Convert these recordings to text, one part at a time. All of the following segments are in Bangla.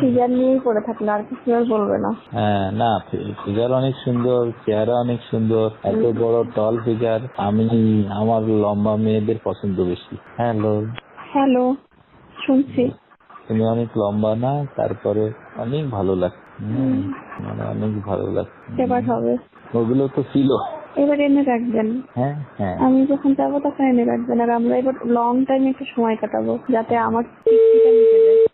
ফিগার নিয়েই পড়ে থাকলে আর কিছু আর বলবে না। হ্যাঁ না ফিগার অনেক সুন্দর চেহারা অনেক সুন্দর এত বড় টল ফিগার আমি আমার লম্বা মেয়েদের পছন্দ বেশি। হ্যালো। হ্যালো শুনছি। তুমি অনেক লম্বা না তারপরে অনেক ভালো লাগছে। হুম, মানে অনেক ভালো লাগছে। এবার হবে। ওগুলো তো ছিল। এবার এনে রাখবেন। হ্যাঁ হ্যাঁ। আমি যখন যাব তখন এনে রাখবেন আর আমরা এবার লং টাইম একটু সময় কাটাবো যাতে আমার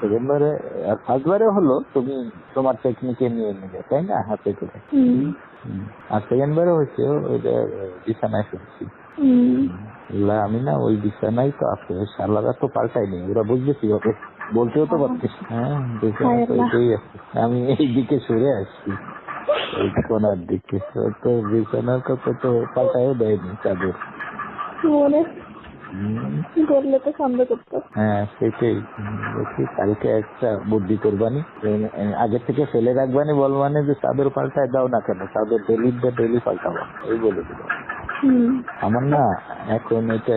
সেকেন্ড বারে আর ফার্স্ট বারে হলো তুমি তোমার টেকনিকে নিয়ে নিলে তাই না? হাতে করে। আর সেকেন্ড বারে হয়েছে ওইটা বিছানায় শুনছি আমি না ওই বিছানায় তো আছে শালারা তো পাল্টাইনি ওরা বুঝবে কীভাবে বলতেও তো পারতিস হ্যাঁ বিছানা তো হায় আছে। আমি এই দিকে সরে আসছি এই কোনার দিকে। তো বিছানার কথা তো পাল্টাইও দেয়নি চাদর। বললে তো সন্দেহ করতো হ্যাঁ সেটাই। বলছি দেখি কালকে একটা বুদ্ধি করবানি। এ- এ- আগে থেকে ফেলে রাখবানি বলবানি যে চাদর পাল্টায় দাও না কেন? চাদর ডেলি ডেলি পাল্টাবো। এই বলে দিল। আমার না এখন এটা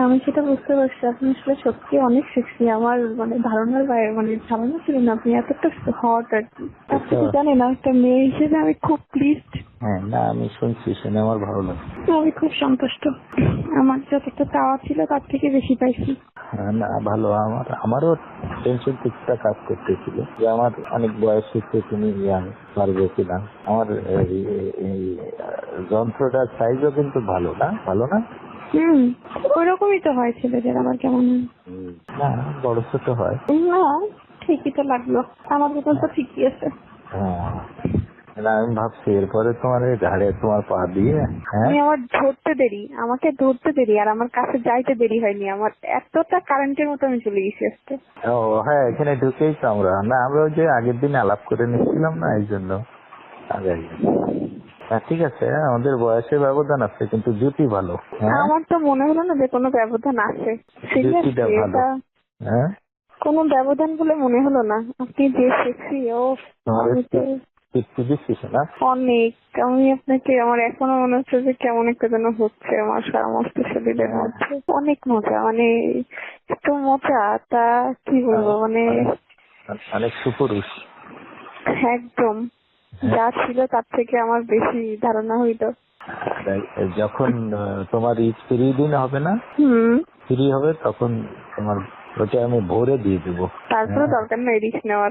আমি সেটা বুঝতে পারছি। আপনি আসলে সত্যি অনেক সেক্সি আমার মানে ধারণার বাইরে মানে ধারণা ছিল না আপনি এতটা হট আর কি। আপনি তো জানেন একটা মেয়ে হিসেবে আমি খুব প্লিজড হ্যাঁ না আমি শুনছি শুনে আমার ভালো লাগে। আমি খুব সন্তুষ্ট। আমার যতটা চাওয়া ছিল তার থেকে বেশি পাইছি। হ্যাঁ, না ভালো। আমার আমারও টেনশন কিছুটা কাজ করতেছিল যে আমার অনেক বয়স হচ্ছে তুমি ইয়াং পারবে কিনা। আমার যন্ত্রটার সাইজও কিন্তু ভালো না ভালো না। হুম ওইরকমই তো হয় ছেলেদের আবার কেমন না বড় ছোট হয়। না ঠিকই তো লাগল আমার মতন তো ঠিকই আছে। হ্যাঁ না আমি ভাবছি এরপরে তোমার ঘাড়ে তোমার পা দিয়ে হ্যাঁ? আমি আমার ধরতে দেরি আমাকে ধরতে দেরি আর আমার কাছে যাইতে দেরি হয়নি আমার এতটা কারেন্টের মতো আমি চলে গেছি আজকে। ও হ্যাঁ এখানে ঢুকেই তো আমরা। না আমরা ওই যে আগের দিন আলাপ করে নিয়েছিলাম না এই জন্য আগে। ঠিক আছে আমাদের বয়সের ব্যবধান আছে কিন্তু জুটি ভালো হ্যাঁ। আমার তো মনে হলো না যে কোনো ব্যবধান আছে। যুক্তিটা ভালো। হ্যাঁ। কোনো ব্যবধান বলে মনে হলো না। আপনি যে সেক্সি ও অনেক। আমি আপনাকে আমার এখনও মনে হচ্ছে যে কেমন একটা যেন হচ্ছে আমার সমস্ত শরীরের মধ্যে। অনেক মজা মানে এত মজা তা কি বলব মানে অনেক সুপুরুষ। একদম। যা ছিল তার থেকে আমার বেশি ধারণা হইতো। তাই যখন তোমার ঈদ ফ্রি দিন হবে না হম। ফ্রি হবে তখন তোমার ওটা আমি ভরে দিয়ে দেবো। তারপরে দরকার নেই রিস্ক নেওয়ার।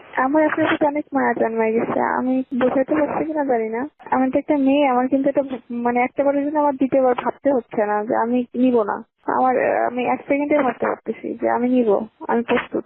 আমার আসলে সাথে অনেক মায়া জন্মায় গেছে। আমি বোঝাতে পারছি কিনা জানি না। আমি তো একটা মেয়ে, আমার কিন্তু এটা মানে একটা বারের জন্য আমার দ্বিতীয়বার ভাবতে হচ্ছে না যে আমি নিব না। আমার, আমি এক সেকেন্ডে ভাবতে পারতেছি যে আমি নিব, আমি প্রস্তুত।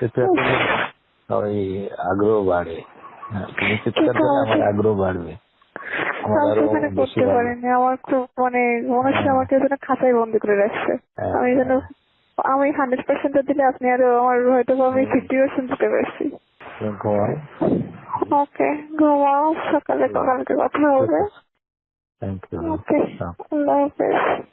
সেটা ওই আগ্রহ বাড়ে। হ্যাঁ, তুমি চিৎকার করলে আমার আগ্রহ বাড়বে। করতে। পারিনি আমার খুব মানে মনে হচ্ছে আমাকে যেন খাঁচায় বন্দি করে রাখছে। হ্যাঁ, আমি যেন আমি হান্ড্রেড পার্সেন্ট দিলে আপনি আরও আমার হয়তো আমি ফিফটি পার্সেন্ট দিতে পারছি। ওকে ঘুমাও সকালে কালকে কথা হবে। ওকে। আল্লাহ হাফেজ।